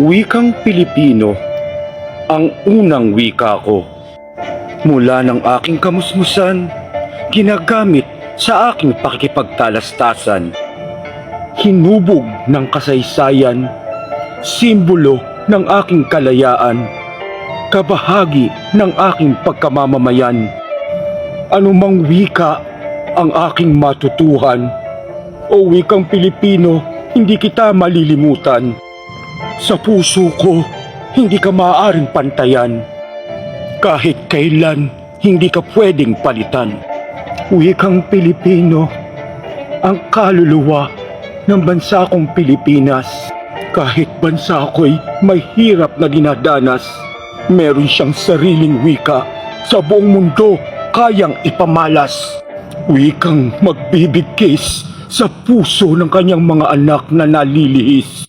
Wikang Pilipino ang unang wika ko. Mula ng aking kamusmusan, ginagamit sa aking pakikipagtalastasan. Hinubog ng kasaysayan, simbolo ng aking kalayaan, kabahagi ng aking pagkamamamayan. Anumang wika ang aking matutuhan, o wikang Pilipino, hindi kita malilimutan. Sa puso ko, hindi ka maaaring pantayan. Kahit kailan, hindi ka pwedeng palitan. Wikang Pilipino, ang kaluluwa ng bansa kong Pilipinas. Kahit bansa ko'y may hirap na dinadanas, meron siyang sariling wika sa buong mundo kayang ipamalas. Wikang magbibigkis sa puso ng kanyang mga anak na nalilihis.